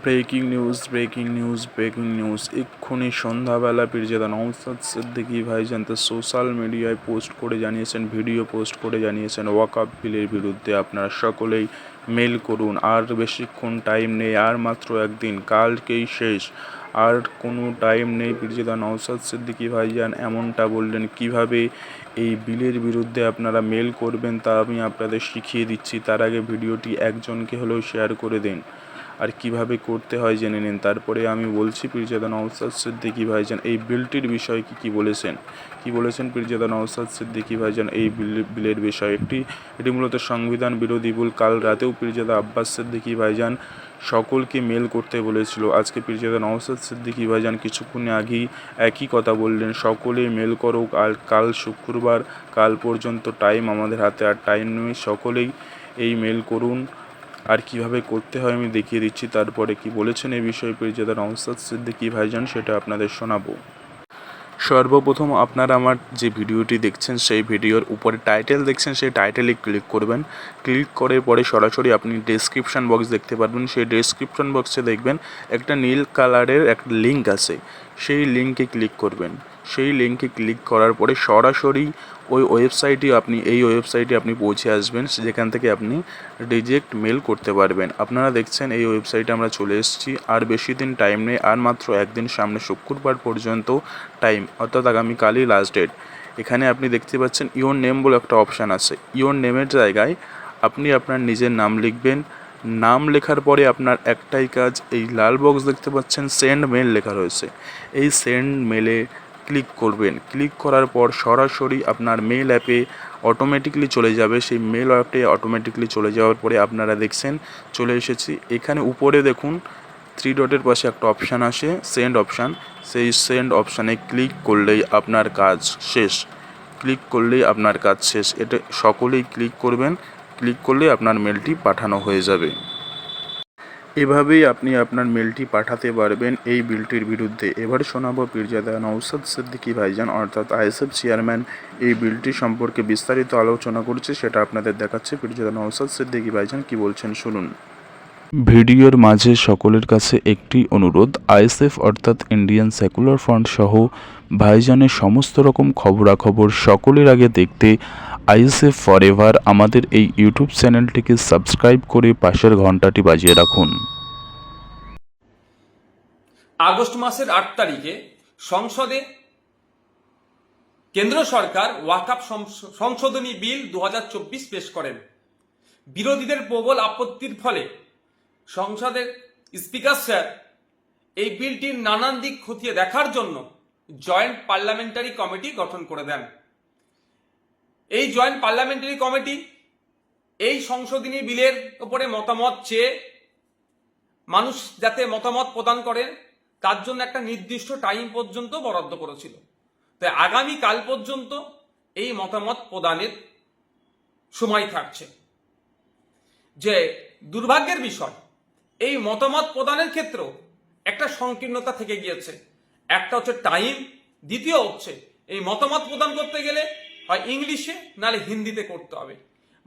Breaking news breaking news breaking news. এক্ষুনি সন্ধ্যাবেলা পীরজাদা নওসাদ সিদ্দিকী ভাইজান তো সোশ্যাল মিডিয়ায় পোস্ট করে জানিয়েছেন, ভিডিও পোস্ট করে জানিয়েছেন ওয়াকাপ বিলের বিরুদ্ধে আপনারা সকলেই মেল করুন। আর বেশিক্ষণ টাইম নেই, আর মাত্র একদিন, কালকেই শেষ। আর কোনো টাইম নেই পীরজাদা নওসাদ সিদ্দিকী ভাইজান এমনটা বললেন, কীভাবে এই বিলের বিরুদ্ধে আপনারা মেল করবেন তা আমি আপনাদের শিখিয়ে দিচ্ছি। তার আগে ভিডিওটি একজনকে হলেও শেয়ার করে দিন। আর কীভাবে করতে হয় জেনে নিন। তারপরে আমি বলছি, পীরজাদা নওসাদ সিদ্দিকী ভাইজান, এই বিলটির বিষয়ে কি কি বলেছেন? কি বলেছেন পীরজাদা নওসাদ সিদ্দিকী ভাইজান? এই বিল, বিলের বিষয়ে একটি, এটি মূলত সংবিধান বিরোধী বিল। কাল রাতেও পীরজাদা আব্বাস সিদ্দিকী ভাইজান সকলকে মেল করতে বলেছিল। আজকে পীরজাদা নওসাদ সিদ্দিকী ভাইজান কিছুক্ষণ আগেই একই কথা বললেন, সকলেই মেল করুক, আর কাল শুক্রবার, কাল পর্যন্ত টাইম আমাদের হাতে, আর টাইম নেই সকলেই এই মেল করুন। আর কীভাবে করতে হয় আমি দেখিয়ে দিচ্ছি। তারপরে কি বলেছেন এই বিষয়ে পরিচয় নওসাদ সিদ্দিকী ভাইজান, সেটা আপনাদের শোনাবো। সর্বপ্রথম আপনারা আমার যে ভিডিওটি দেখছেন, সেই ভিডিওর উপরে টাইটেল দেখছেন, সেই টাইটেলে ক্লিক করবেন। ক্লিক করে পরে সরাসরি আপনি ডেসক্রিপশন বক্স দেখতে পারবেন। সেই ডেসক্রিপশন বক্সে দেখবেন একটা নীল কালারের একটা লিঙ্ক আছে। সেই লিঙ্কে ক্লিক করবেন। সেই লিঙ্কে ক্লিক করার পরে সরাসরি ওই ওয়েবসাইটে আপনি, এই ওয়েবসাইটে আপনি পৌঁছে আসবেন। যেখান থেকে আপনি রিজেক্ট মেল করতে পারবেন। আপনারা দেখছেন এই ওয়েবসাইটে আমরা চলে এসেছি। আর বেশি দিন টাইম নেই। আর মাত্র একদিন সামনে শুক্রবার পর্যন্ত টাইম অর্থাৎ আগামীকালই লাস্ট ডেট এখানে আপনি দেখতে পাচ্ছেন ইওর নেম বলে একটা অপশান আছে। ইওর নেমের জায়গায় আপনি আপনার নিজের নাম লিখবেন। নাম লেখার পরে আপনার একটাই কাজ, এই লাল বক্স দেখতে পাচ্ছেন সেন্ড মেল লেখা রয়েছে। এই সেন্ড মেলে ক্লিক করবেন। ক্লিক করার পর সরাসরি আপনার মেল অ্যাপে অটোমেটিকলি চলে যাবে। সেই মেল অ্যাপে অটোমেটিকলি চলে যাওয়ার পরে আপনারা দেখছেন, চলে এসেছি। এখানে উপরে দেখুন থ্রি ডটের পাশে একটা অপশান আসে সেন্ড অপশান সেই সেন্ড অপশানে ক্লিক করলেই আপনার কাজ শেষ। ক্লিক করলেই আপনার কাজ শেষ। এটা সকলেই ক্লিক করবেন। ক্লিক করলেই আপনার মেলটি পাঠানো হয়ে যাবে। এভাবেই আপনি আপনার মেলটি পাঠাতে পারবেন এই বিলটির বিরুদ্ধে। এবার শোনাব পীরজাদা নৌসাদ সিদ্দিকি ভাইজান, অর্থাৎ আইএসএফ চেয়ারম্যান, এই বিলটি সম্পর্কে বিস্তারিত আলোচনা করছে, সেটা আপনাদের দেখাচ্ছে। পীরজাদা নৌসাদ সিদ্দিকি ভাইজান কি বলছেন, শুনুন। ভিডিওর মাঝে সকলের কাছে একটি অনুরোধ। আইএসএফ অর্থাৎ ইন্ডিয়ান সেকুলার ফ্রন্ট সহ ভাইজানের সমস্ত রকম খবরাখবর সকলের আগে দেখতে আইএসএফ ফরএভার আমাদের এই ইউটিউব চ্যানেলটিকে সাবস্ক্রাইব করে পাশের ঘন্টাটি বাজিয়ে রাখুন। আগস্ট মাসের আট তারিখে সংসদে কেন্দ্র সরকার ওয়াকাপ সংশ- সংশোধনী বিল দু হাজার চব্বিশ পেশ করেন। বিরোধীদের প্রবল আপত্তির ফলে সংসদের স্পিকার স্যার, এই বিলটির নানান দিক খতিয়ে দেখার জন্য জয়েন্ট পার্লামেন্টারি কমিটি গঠন করে দেন। এই জয়েন্ট পার্লামেন্টারি কমিটি এই সংশোধনী বিলের উপরে মতামত চেয়ে মানুষ যাতে মতামত প্রদান করেন তার জন্য একটা নির্দিষ্ট টাইম পর্যন্ত বরাদ্দ করেছিল। তাই আগামী কাল পর্যন্ত এই মতামত প্রদানের সময় থাকছে। যে দুর্ভাগ্যের বিষয় এই মতামত প্রদানের ক্ষেত্রেও একটা সংকীর্ণতা থেকে গিয়েছে। একটা হচ্ছে টাইম, দ্বিতীয় হচ্ছে এই মতামত প্রদান করতে গেলে হয় ইংলিশে, নাহলে হিন্দিতে করতে হবে।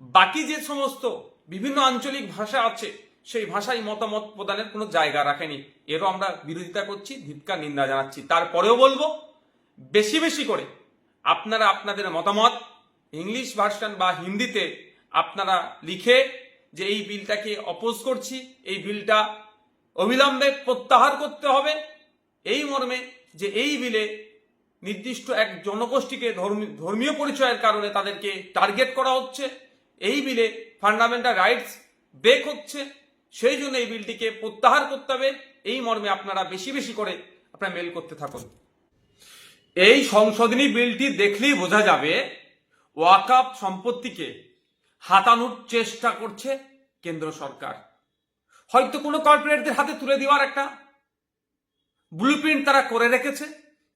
বাকি যে সমস্ত বিভিন্ন আঞ্চলিক ভাষা আছে, সেই ভাষায় মতামত প্রদানের কোনো জায়গা রাখেনি। এরও আমরা বিরোধিতা করছি, ধিৎকার, নিন্দা জানাচ্ছি। তারপরেও বলব, বেশি বেশি করে আপনারা আপনাদের মতামত, ইংলিশ ভার্সন বা হিন্দিতে আপনারা লিখে যে এই বিলটাকে অপোজ করছি, এই বিলটা অবিলম্বে প্রত্যাহার করতে হবে। এই মর্মে যে এই বিলে নির্দিষ্ট এক জনগোষ্ঠীকে ধর্মী- ধর্মীয় পরিচয়ের কারণে তাদেরকে টার্গেট করা হচ্ছে। এই বিলে ফান্ডামেন্টাল রাইটস ব্রেক হচ্ছে। সেই জন্য এই বিলটিকে প্রত্যাহার করতে হবে। এই মর্মে আপনারা বেশি বেশি করে আপনারা মেল করতে থাকুন। এই সংশোধনী বিলটি দেখলেই বোঝা যাবে ওয়াকাপ সম্পত্তিকে হাতানোর চেষ্টা করছে কেন্দ্র সরকার। হয়তো কোনো কর্পোরেটদের হাতে তুলে দেওয়ার একটা ব্লুপ্রিন্ট তারা করে রেখেছে,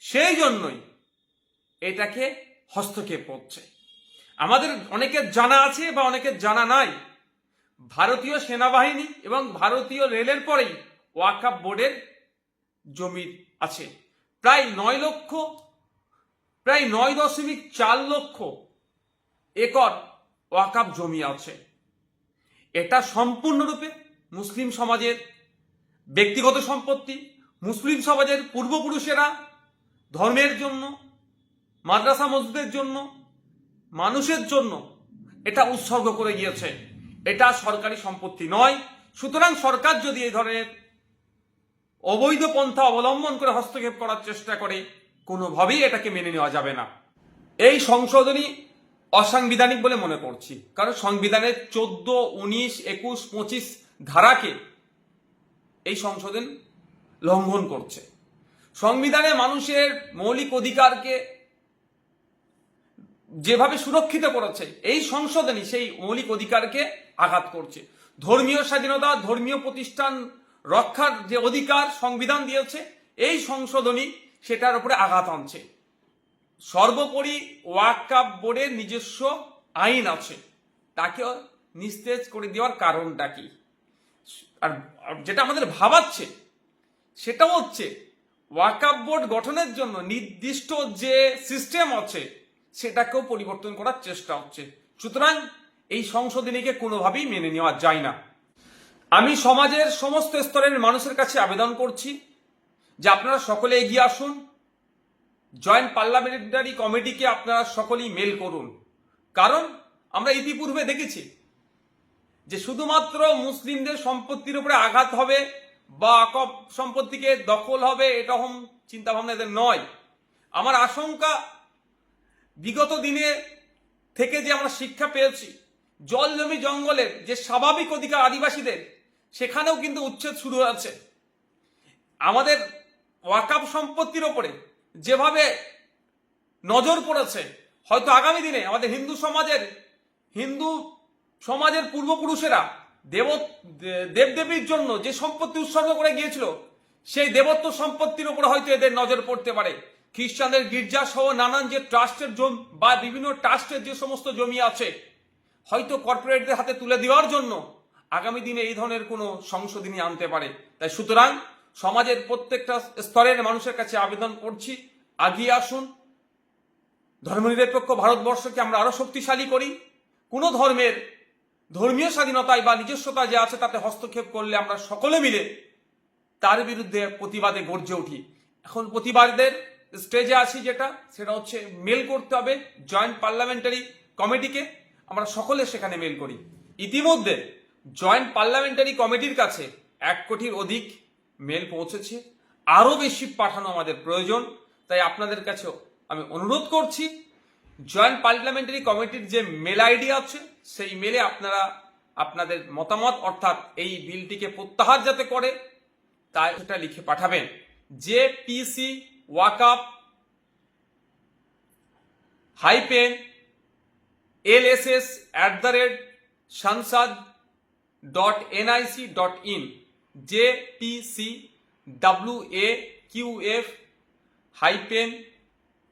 সেই জন্যই এটাকে হস্তক্ষেপ করছে। আমাদের অনেকের জানা আছে বা অনেকের জানা নাই, ভারতীয় সেনাবাহিনী এবং ভারতীয় রেলের পরেই ওয়াকাপ বোর্ডের জমি আছে। প্রায় নয় লক্ষ, প্রায় নয় দশমিক চার লক্ষ একর ওয়াকাপ জমি আছে। এটা সম্পূর্ণরূপে মুসলিম সমাজের ব্যক্তিগত সম্পত্তি, মুসলিম সমাজের পূর্বপুরুষেরা ধর্মের জন্য, মাদ্রাসা মসজিদের জন্য, মানুষের জন্য এটা উৎসর্গ করে গিয়েছে। এটা সরকারি সম্পত্তি নয়। সুতরাং সরকার যদি এই ধরনের অবৈধ পন্থা অবলম্বন করে হস্তক্ষেপ করার চেষ্টা করে, কোনোভাবেই এটাকে মেনে নেওয়া যাবে না। এই সংশোধনী অসাংবিধানিক বলে মনে করছি। কারণ সংবিধানের চোদ্দ, উনিশ, একুশ, পঁচিশ ধারাকে এই সংশোধন লঙ্ঘন করছে। সংবিধানে মানুষের মৌলিক অধিকারকে যেভাবে সুরক্ষিত করেছে, এই সংশোধনী সেই মৌলিক অধিকারকে আঘাত করছে। ধর্মীয় স্বাধীনতা, ধর্মীয় প্রতিষ্ঠান রক্ষার যে অধিকার সংবিধান দিয়েছে, এই সংশোধনী সেটার উপরে আঘাত আনছে। সর্বোপরি ওয়াকাপ বোর্ডের নিজস্ব আইন আছে। তাকে নিস্তেজ করে দেওয়ার কারণটা কি? আর যেটা আমাদের ভাবাচ্ছে, সেটা হচ্ছে ওয়াকাপ বোর্ড গঠনের জন্য নির্দিষ্ট যে সিস্টেম আছে, সেটাকেও পরিবর্তন করার চেষ্টা হচ্ছে। সুতরাং এই সংশোধনীকে কোনোভাবেই মেনে নেওয়া যায় না। আমি সমাজের সমস্ত স্তরের মানুষের কাছে আবেদন করছি যে আপনারা সকলে এগিয়ে আসুন। জয়েন্ট পার্লামেন্টারি কমিটিকে আপনারা সকলেই মেল করুন। কারণ আমরা ইতিপূর্বে দেখেছি যে শুধুমাত্র মুসলিমদের সম্পত্তির উপরে আঘাত হবে বা আকব সম্পত্তিকে দখল হবে এরকম চিন্তা ভাবনা এদের নয়। আমার আশঙ্কা, বিগত দিনে থেকে যে আমরা শিক্ষা পেয়েছি, জল জমি জঙ্গলের যে স্বাভাবিক অধিকার আদিবাসীদের, সেখানেও কিন্তু উচ্ছেদ শুরু হয়েছে। আমাদের ওয়াকাপ সম্পত্তির ওপরে যেভাবে নজর পড়েছে, হয়তো আগামী দিনে আমাদের হিন্দু সমাজের হিন্দু সমাজের পূর্বপুরুষেরা দেব দেবদেবীর জন্য যে সম্পত্তি উৎসর্গ করে গিয়েছিল, সেই দেবত্ব সম্পত্তির উপরে হয়তো এদের নজর পড়তে পারে। খ্রিস্টানদের গির্জা সহ নানান যে ট্রাস্টের জমি বা বিভিন্ন ট্রাস্টের যে সমস্ত জমি আছে, হয়তো কর্পোরেটদের হাতে তুলে দেওয়ার জন্য আগামী দিনে এই ধরনের কোনো সংশোধনী আনতে পারে। তাই সুতরাং সমাজের প্রত্যেকটা স্তরের মানুষের কাছে আবেদন করছি আগিয়ে আসুন। ধর্মনিরপেক্ষ ভারতবর্ষকে আমরা আরও শক্তিশালী করি। কোনো ধর্মের ধর্মীয় স্বাধীনতায় বা নিজস্বতা যে আছে তাতে হস্তক্ষেপ করলে আমরা সকলে মিলে তার বিরুদ্ধে প্রতিবাদে গর্জে উঠি। এখন প্রতিবাদের স্টেজে আছি যেটা, সেটা হচ্ছে মেল করতে হবে জয়েন্ট পার্লামেন্টারি কমিটিকে আমরা সকলে সেখানে মেল করি। ইতিমধ্যে জয়েন্ট পার্লামেন্টারি কমিটির কাছে এক কোটির অধিক মেল পৌঁছেছে। আরও বেশি পাঠানো আমাদের প্রয়োজন। তাই আপনাদের কাছেও আমি অনুরোধ করছি জয়েন্ট পার্লামেন্টারি কমিটির যে মেল আইডি আছে, সেই মেলে আপনারা আপনাদের মতামত, অর্থাৎ এই বিলটিকে প্রত্যাহার যাতে করে, তাই সেটা লিখে পাঠাবেন। যে PC ওয়াকআপ hyphen L S S at the rate Sansad dot NIC dot in J P C W A Q F hyphen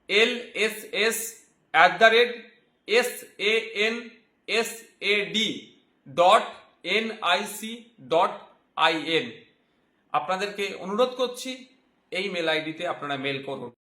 L S S at the rate S A N S A D dot N I C dot I N. আপনাদেরকে অনুরোধ করছি, এই mail আইডিতে আপনারা mail করুন।